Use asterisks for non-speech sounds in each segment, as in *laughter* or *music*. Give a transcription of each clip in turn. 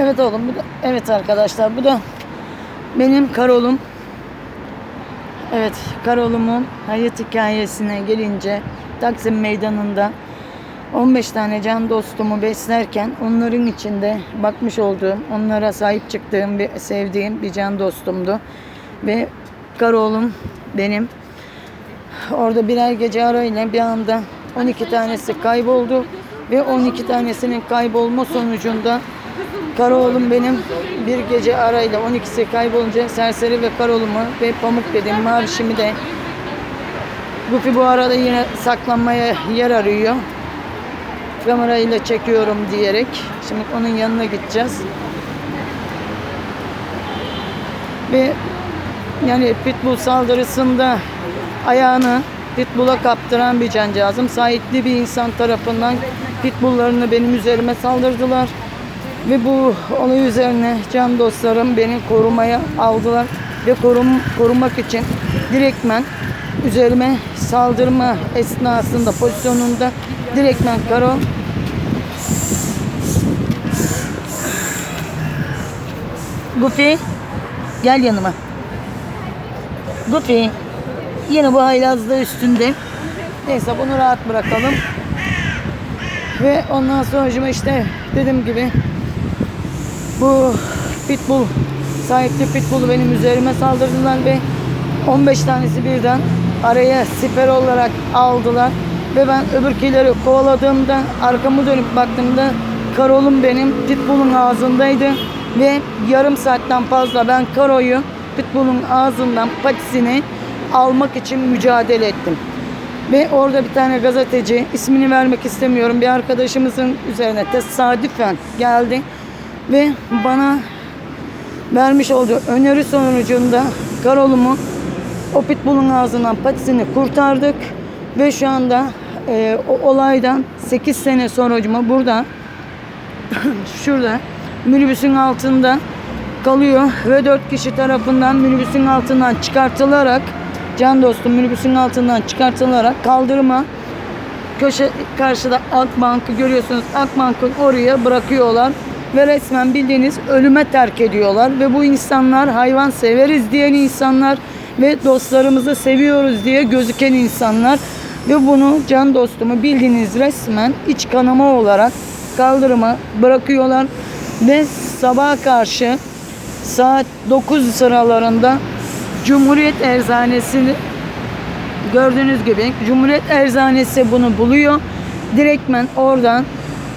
Evet oğlum bu da evet arkadaşlar bu da benim karolum. Evet karolumun hayat hikayesine gelince Taksim Meydanı'nda 15 tane can dostumu beslerken onların içinde bakmış olduğum, onlara sahip çıktığım ve sevdiğim bir can dostumdu. Ve Karolum benim orada birer gece arayla bir anda 12 tanesi kayboldu ve 12 tanesinin kaybolma sonucunda Karaoğlum benim bir gece arayla 12'si kaybolunca Serseri ve Karaoğlumu ve Pamuk dedim Mavişimi de Gufi bu arada yine saklanmaya yer arıyor. Kamerayla çekiyorum diyerek. Şimdi onun yanına gideceğiz. Ve yani pitbull saldırısında ayağını pitbull'a kaptıran bir cancağızım. Sahipli bir insan tarafından pitbulllarını benim üzerime saldırdılar. Ve bu olay üzerine can dostlarım beni korumaya aldılar. Ve korum, korumak için direktmen üzerime saldırma esnasında pozisyonunda direktmen karo Gufi gel yanıma. Gufi yine bu haylazlığı üstünde. Neyse bunu rahat bırakalım. Ve ondan sonra işte dediğim gibi bu pitbull sahipli pitbull'u benim üzerime saldırdılar ve 15 tanesi birden araya siper olarak aldılar. Ve ben öbürkileri kovaladığımda arkamı dönüp baktığımda karolum benim pitbull'un ağzındaydı. Ve yarım saatten fazla ben karoyu pitbull'un ağzından patisini almak için mücadele ettim. Ve orada bir tane gazeteci, ismini vermek istemiyorum, bir arkadaşımızın üzerine tesadüfen geldi ve bana vermiş olduğu öneri sonucunda Karol'umu o pitbull'un ağzından patisini kurtardık ve şu anda e, o olaydan 8 sene sonucuma burada *clears throat* şurada minibüsün altında kalıyor ve 4 kişi tarafından minibüsün altından çıkartılarak can dostum minibüsün altından çıkartılarak kaldırıma köşe karşıda Akbank'ı görüyorsunuz. Akbank'ı oraya bırakıyorlar ve resmen bildiğiniz ölüme terk ediyorlar. Ve bu insanlar hayvan severiz diyen insanlar ve dostlarımızı seviyoruz diye gözüken insanlar. Ve bunu can dostumu bildiğiniz resmen iç kanama olarak kaldırıma bırakıyorlar. Ve sabaha karşı saat 9 sıralarında Cumhuriyet Eczanesi'ni gördüğünüz gibi Cumhuriyet Eczanesi bunu buluyor. Direktmen oradan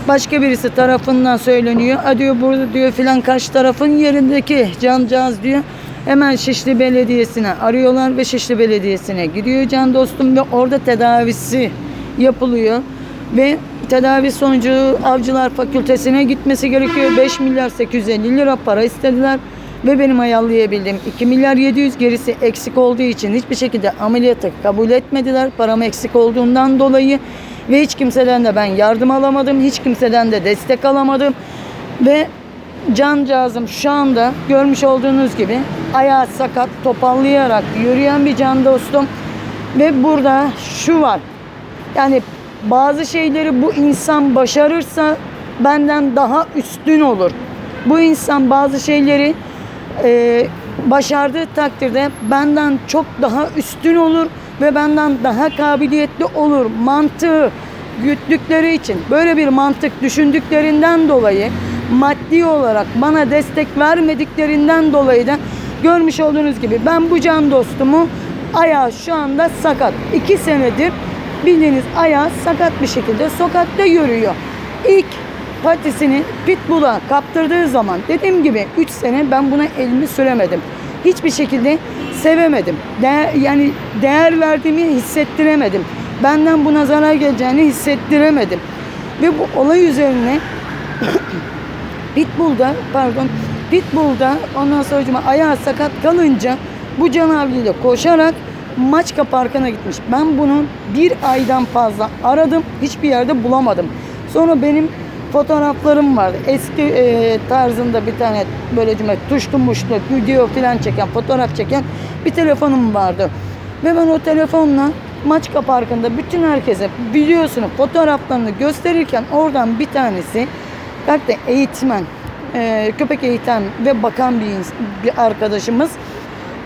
başka birisi tarafından söyleniyor. A diyor burada diyor filan karşı tarafın yerindeki cancağız diyor. Hemen Şişli Belediyesi'ne arıyorlar ve Şişli Belediyesi'ne gidiyor can dostum ve orada tedavisi yapılıyor. Ve tedavi sonucu Avcılar Fakültesine gitmesi gerekiyor. 5 milyar 850 lira para istediler. Ve benim ayarlayabildiğim 2 milyar 700 gerisi eksik olduğu için hiçbir şekilde ameliyatı kabul etmediler. Param eksik olduğundan dolayı ve hiç kimseden de ben yardım alamadım. Hiç kimseden de destek alamadım. Ve cancağızım şu anda görmüş olduğunuz gibi ayağı sakat topallayarak yürüyen bir can dostum. Ve burada şu var. Yani bazı şeyleri bu insan başarırsa benden daha üstün olur. Bu insan bazı şeyleri e, başardığı takdirde benden çok daha üstün olur ve benden daha kabiliyetli olur mantığı güttükleri için böyle bir mantık düşündüklerinden dolayı maddi olarak bana destek vermediklerinden dolayı da görmüş olduğunuz gibi ben bu can dostumu ayağı şu anda sakat. iki senedir bildiğiniz ayağı sakat bir şekilde sokakta yürüyor. İlk patisini pitbull'a kaptırdığı zaman dediğim gibi 3 sene ben buna elimi süremedim. Hiçbir şekilde sevemedim. Değer, yani değer verdiğimi hissettiremedim. Benden buna zarar geleceğini hissettiremedim. Ve bu olay üzerine *coughs* Pitbull'da pardon Pitbull'da ondan sonra ayağı sakat kalınca bu canavliyle koşarak Maçka Parkı'na gitmiş. Ben bunu bir aydan fazla aradım. Hiçbir yerde bulamadım. Sonra benim fotoğraflarım vardı. Eski e, tarzında bir tane böyle cümle tuşlu muşlu video falan çeken, fotoğraf çeken bir telefonum vardı. Ve ben o telefonla Maçka Parkı'nda bütün herkese videosunu, fotoğraflarını gösterirken oradan bir tanesi kalktı eğitmen e, köpek eğiten ve bakan bir, bir arkadaşımız.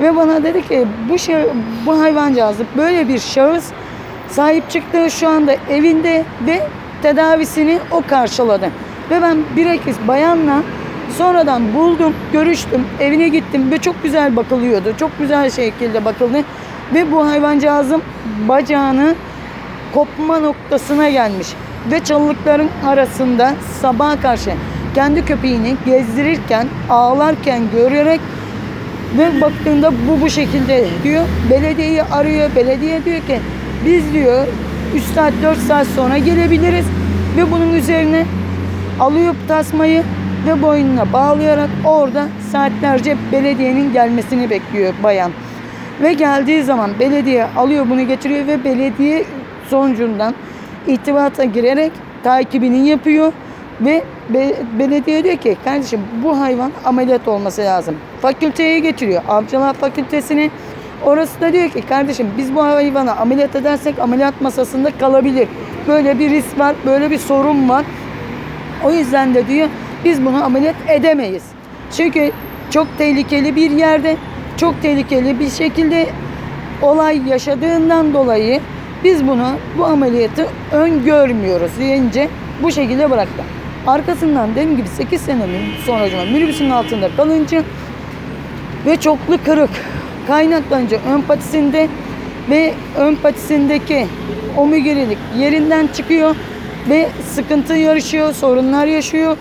Ve bana dedi ki bu şey, bu hayvancağızı böyle bir şahıs sahip çıktı şu anda evinde ve tedavisini o karşıladı. Ve ben bir ekiz bayanla sonradan buldum, görüştüm, evine gittim ve çok güzel bakılıyordu. Çok güzel şekilde bakıldı. Ve bu hayvancağızın bacağını kopma noktasına gelmiş. Ve çalılıkların arasında sabaha karşı kendi köpeğini gezdirirken, ağlarken görerek ve baktığında bu bu şekilde diyor. Belediyeyi arıyor. Belediye diyor ki biz diyor 3 saat 4 saat sonra gelebiliriz. Ve bunun üzerine alıyor tasmayı ve boynuna bağlayarak orada saatlerce belediyenin gelmesini bekliyor bayan. Ve geldiği zaman belediye alıyor bunu getiriyor ve belediye sonucundan irtibata girerek takibini yapıyor ve be- belediye diyor ki kardeşim bu hayvan ameliyat olması lazım. Fakülteye getiriyor. Avcılar fakültesine. Orası da diyor ki kardeşim biz bu hayvanı ameliyat edersek ameliyat masasında kalabilir. Böyle bir risk var, böyle bir sorun var. O yüzden de diyor biz bunu ameliyat edemeyiz. Çünkü çok tehlikeli bir yerde, çok tehlikeli bir şekilde olay yaşadığından dolayı biz bunu bu ameliyatı öngörmüyoruz deyince bu şekilde bıraktı. Arkasından dediğim gibi 8 senenin sonucunda minibüsün altında kalınca ve çoklu kırık kaynaklanınca ön patisinde ve ön patisindeki omurililik yerinden çıkıyor ve sıkıntı yarışıyor, sorunlar yaşıyor.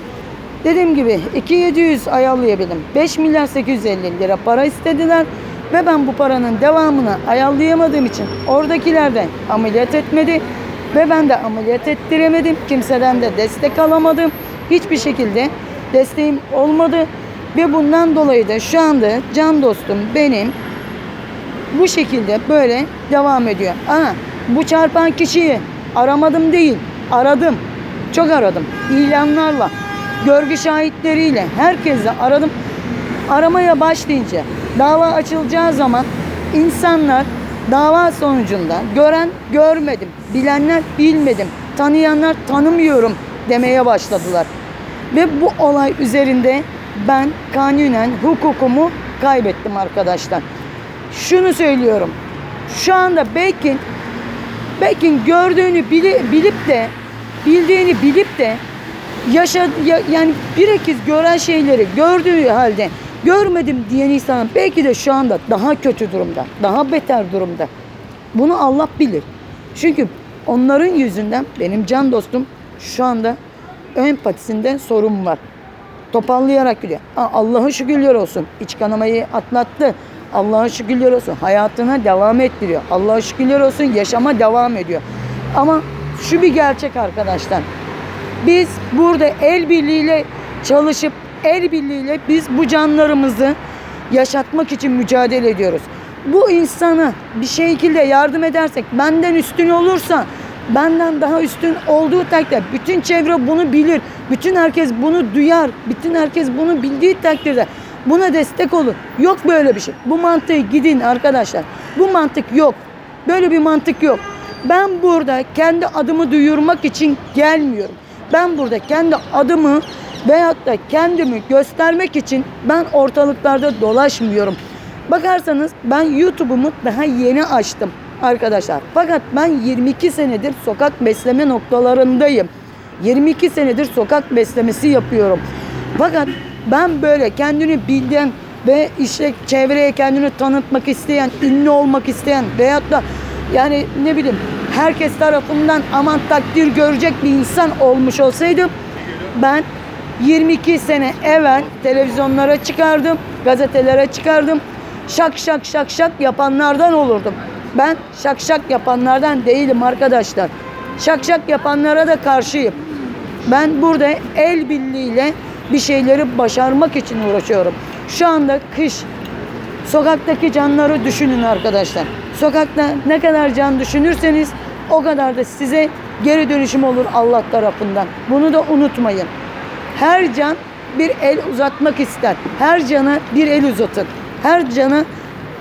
Dediğim gibi 2700 ayarlayabildim. 5 milyar 850 lira para istediler ve ben bu paranın devamını ayarlayamadığım için oradakiler de ameliyat etmedi ve ben de ameliyat ettiremedim. Kimseden de destek alamadım. Hiçbir şekilde desteğim olmadı ve bundan dolayı da şu anda can dostum benim bu şekilde böyle devam ediyor. Ama bu çarpan kişiyi aramadım değil, aradım. Çok aradım. İlanlarla, görgü şahitleriyle, herkesle aradım. Aramaya başlayınca, dava açılacağı zaman insanlar dava sonucunda gören görmedim, bilenler bilmedim, tanıyanlar tanımıyorum demeye başladılar. Ve bu olay üzerinde ben kanunen hukukumu kaybettim arkadaşlar. Şunu söylüyorum. Şu anda belki belki gördüğünü bili- bilip de bildiğini bilip de yaşa ya- yani bir ekiz gören şeyleri gördüğü halde görmedim diyen insan belki de şu anda daha kötü durumda, daha beter durumda. Bunu Allah bilir. Çünkü onların yüzünden benim can dostum şu anda ön patisinde sorun var. Toparlayarak gidiyor. Allah'a şükürler olsun. İç kanamayı atlattı. Allah'a şükürler olsun. Hayatına devam ettiriyor. Allah'a şükürler olsun. Yaşama devam ediyor. Ama şu bir gerçek arkadaşlar. Biz burada el birliğiyle çalışıp el birliğiyle biz bu canlarımızı yaşatmak için mücadele ediyoruz. Bu insana bir şekilde yardım edersek benden üstün olursa benden daha üstün olduğu takdirde bütün çevre bunu bilir. Bütün herkes bunu duyar. Bütün herkes bunu bildiği takdirde buna destek olur. Yok böyle bir şey. Bu mantığı gidin arkadaşlar. Bu mantık yok. Böyle bir mantık yok. Ben burada kendi adımı duyurmak için gelmiyorum. Ben burada kendi adımı veyahut da kendimi göstermek için ben ortalıklarda dolaşmıyorum. Bakarsanız ben YouTube'umu daha yeni açtım arkadaşlar. Fakat ben 22 senedir sokak besleme noktalarındayım. 22 senedir sokak beslemesi yapıyorum. Fakat ben böyle kendini bilden ve işte çevreye kendini tanıtmak isteyen, ünlü olmak isteyen veyahut da yani ne bileyim herkes tarafından aman takdir görecek bir insan olmuş olsaydım ben 22 sene evvel televizyonlara çıkardım, gazetelere çıkardım. Şak şak şak şak yapanlardan olurdum. Ben şak şak yapanlardan değilim arkadaşlar. Şak şak yapanlara da karşıyım. Ben burada el birliğiyle bir şeyleri başarmak için uğraşıyorum. Şu anda kış. Sokaktaki canları düşünün arkadaşlar. Sokakta ne kadar can düşünürseniz o kadar da size geri dönüşüm olur Allah tarafından. Bunu da unutmayın. Her can bir el uzatmak ister. Her cana bir el uzatın. Her cana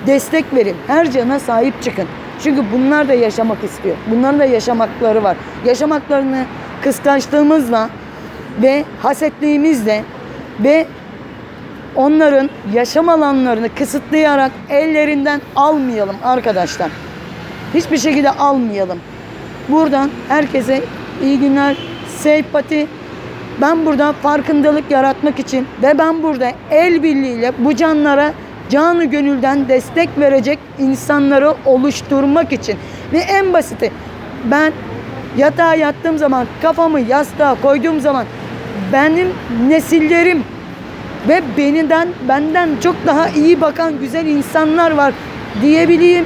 destek verin. Her cana sahip çıkın. Çünkü bunlar da yaşamak istiyor. Bunların da yaşamakları var. Yaşamaklarını kıskançlığımızla ve hasetliğimizle ve onların yaşam alanlarını kısıtlayarak ellerinden almayalım arkadaşlar. Hiçbir şekilde almayalım. Buradan herkese iyi günler, seypati. Ben burada farkındalık yaratmak için ve ben burada el birliğiyle bu canlara canı gönülden destek verecek insanları oluşturmak için ve en basiti ben yatağa yattığım zaman kafamı yastığa koyduğum zaman benim nesillerim ve benden benden çok daha iyi bakan güzel insanlar var diyebileyim.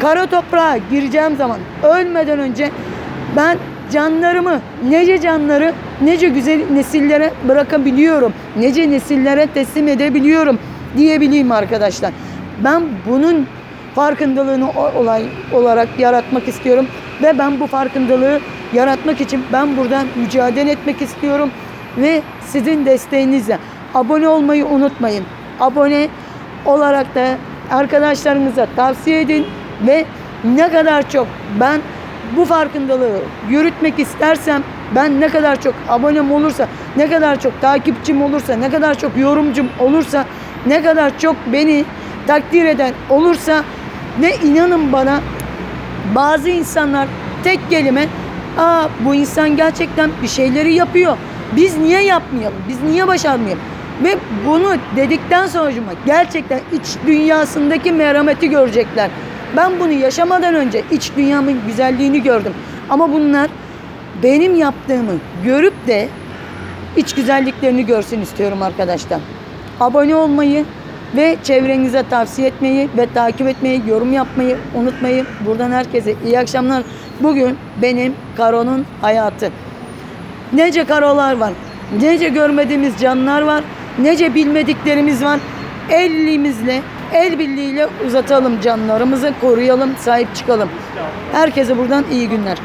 Kara toprağa gireceğim zaman ölmeden önce ben canlarımı, nece canları, nece güzel nesillere bırakabiliyorum. Nece nesillere teslim edebiliyorum diyebileyim arkadaşlar. Ben bunun farkındalığını olay olarak yaratmak istiyorum ve ben bu farkındalığı yaratmak için ben buradan mücadele etmek istiyorum ve sizin desteğinizle abone olmayı unutmayın. Abone olarak da arkadaşlarınıza tavsiye edin ve ne kadar çok ben bu farkındalığı yürütmek istersem ben ne kadar çok abonem olursa, ne kadar çok takipçim olursa, ne kadar çok yorumcum olursa, ne kadar çok beni takdir eden olursa ve inanın bana bazı insanlar tek kelime Aa bu insan gerçekten bir şeyleri yapıyor. Biz niye yapmayalım? Biz niye başarmayalım? Ve bunu dedikten sonra gerçekten iç dünyasındaki merhameti görecekler. Ben bunu yaşamadan önce iç dünyamın güzelliğini gördüm. Ama bunlar benim yaptığımı görüp de iç güzelliklerini görsün istiyorum arkadaşlar. Abone olmayı ve çevrenize tavsiye etmeyi ve takip etmeyi, yorum yapmayı unutmayın. Buradan herkese iyi akşamlar. Bugün benim Karo'nun hayatı. Nece karolar var, nece görmediğimiz canlar var, nece bilmediklerimiz var. Elimizle, el birliğiyle uzatalım canlarımızı, koruyalım, sahip çıkalım. Herkese buradan iyi günler.